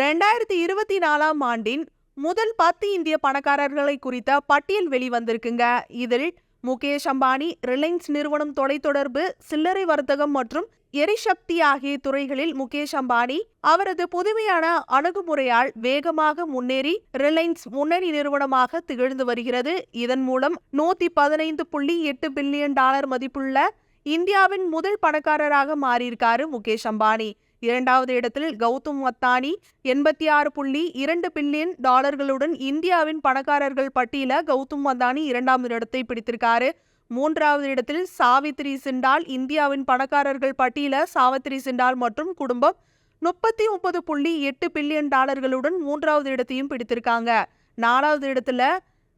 ரெண்டாயிரத்தி இருபத்தி நாலாம் ஆண்டின் முதல் பத்து இந்திய பணக்காரர்களை குறித்த பட்டியல் வெளிவந்திருக்குங்க. இதில் முகேஷ் அம்பானி ரிலையன்ஸ் நிறுவனம் தொலைத்தொடர்பு சில்லறை வர்த்தகம் மற்றும் எரிசக்தி ஆகிய துறைகளில் முகேஷ் அம்பானி அவரது புதுமையான அணுகுமுறையால் வேகமாக முன்னேறி ரிலையன்ஸ் முன்னணி நிறுவனமாக திகழ்ந்து வருகிறது. இதன் மூலம் நூத்தி பதினைந்து புள்ளி எட்டு பில்லியன் டாலர் மதிப்புள்ள இந்தியாவின் முதல் பணக்காரராக மாறியிருக்காரு முகேஷ் அம்பானி. இரண்டாவது இடத்தில் கௌதம் அத்தானி எண்பத்தி ஆறு புள்ளி இரண்டு பில்லியன் டாலர்களுடன் இந்தியாவின் பணக்காரர்கள் பட்டியல கௌதம் அத்தானி இரண்டாம் இடத்தை பிடித்திருக்காரு. மூன்றாவது இடத்தில் சாவித்ரி சிண்டால் இந்தியாவின் பணக்காரர்கள் பட்டியல சாவித்ரி சிண்டால் மற்றும் குடும்பம் முப்பத்தி ஒன்பது புள்ளி எட்டு பில்லியன் டாலர்களுடன் மூன்றாவது இடத்தையும் பிடித்திருக்காங்க. நாலாவது இடத்துல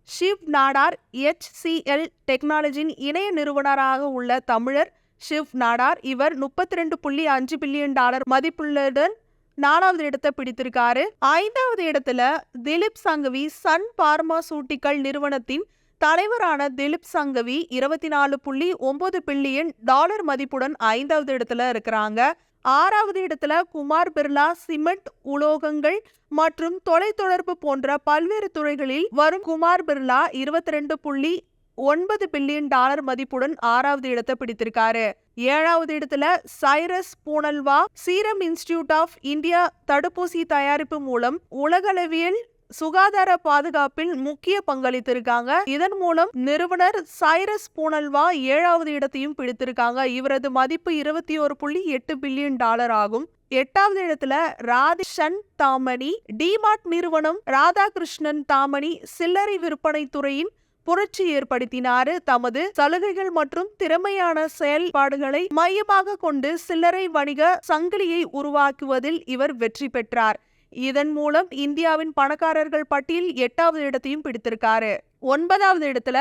ஷிவ் நாடார் HCL டெக்னாலஜியின் இணைய நிறுவனராக உள்ள தமிழர் ஷிவ் நாடார். இவர் முப்பத்தி ரெண்டு புள்ளி அஞ்சு பில்லியன் டாலர் மதிப்புள்ளதுடன் நாலாவது இடத்தை பிடித்திருக்காரு. ஐந்தாவது இடத்துல திலீப் சங்கவி சன் பார்மாசூட்டிக்கல் நிறுவனத்தின் தலைவரான திலீப் சங்கவி இருபத்தி நாலு புள்ளி ஒன்பது பில்லியன் டாலர் மதிப்புடன் ஐந்தாவது இடத்துல இருக்கிறாங்க. ஆறாவது இடத்துல குமார் பிர்லா சிமெண்ட் உலோகங்கள் மற்றும் தொலைத்தொடர்பு போன்ற பல்வேறு துறைகளில் வரும் குமார் பிர்லா இருபத்தி ரெண்டு புள்ளி ஒன்பது பில்லியன் டாலர் மதிப்புடன் ஆறாவது இடத்தை பிடித்திருக்காரு. ஏழாவது இடத்துல Cyrus Poonawalla serum institute of India தடுப்பூசி தயாரிப்பு மூலம் உலகளவியல் சுகாதார பாதுகாப்பில் முக்கிய பங்களித்திருக்காங்க. இதன் மூலம் நிறுவனர் சைரஸ் பூனல்வா ஏழாவது இடத்தையும் பிடித்திருக்காங்க. இவரது மதிப்பு இருபத்தி ஒரு புள்ளி எட்டு பில்லியன் டாலர் ஆகும். எட்டாவது இடத்துல ராதிஷன் தாமணி டிமார்ட் நிறுவனம் ராதாகிருஷ்ணன் தாமணி சில்லறை விற்பனை துறையின் புரட்சி ஏற்படுத்தினாரு. தமது சலுகைகள் மற்றும் திறமையான செயல்பாடுகளை மையமாக கொண்டு சில்லறை வணிக சங்கிலியை உருவாக்குவதில் இவர் வெற்றி பெற்றார். இதன் மூலம் இந்தியாவின் பணக்காரர்கள் பட்டியல் எட்டாவது இடத்தையும் பிடித்திருக்காரு. ஒன்பதாவது இடத்துல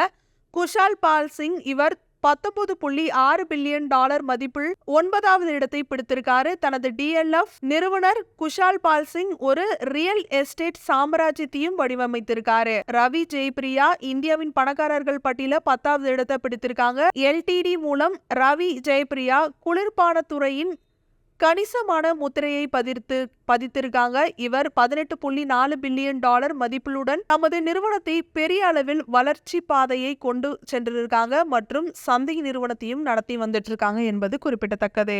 குஷால் பால் சிங் இவர் பத்தொன்பது புள்ளி ஆறு பில்லியன் டாலர் மதிப்பில் ஒன்பதாவது இடத்தை பிடித்திருக்காரு தனது டிஎல்எஃப் நிறுவனர் குஷால் பால் சிங். ஒரு ரியல் எஸ்டேட் சாம்ராஜ்யத்தையும் வடிவமைத்திருக்காரு. ரவி ஜெயபிரியா இந்தியாவின் பணக்காரர்கள் பட்டியல பத்தாவது இடத்தை பிடித்திருக்காங்க. எல்டிடி மூலம் ரவி ஜெயபிரியா குளிர்பான துறையின் கணிசமான முத்திரையை பதிர்த்து பதித்திருக்காங்க. இவர் பதினெட்டு புள்ளி நாலு பில்லியன் டாலர் மதிப்பிலுடன் நமது நிறுவனத்தை பெரிய அளவில் வளர்ச்சி பாதையை கொண்டு சென்றிருக்காங்க மற்றும் சந்தை நிறுவனத்தையும் நடத்தி வந்துட்டு இருக்காங்க என்பது குறிப்பிடத்தக்கது.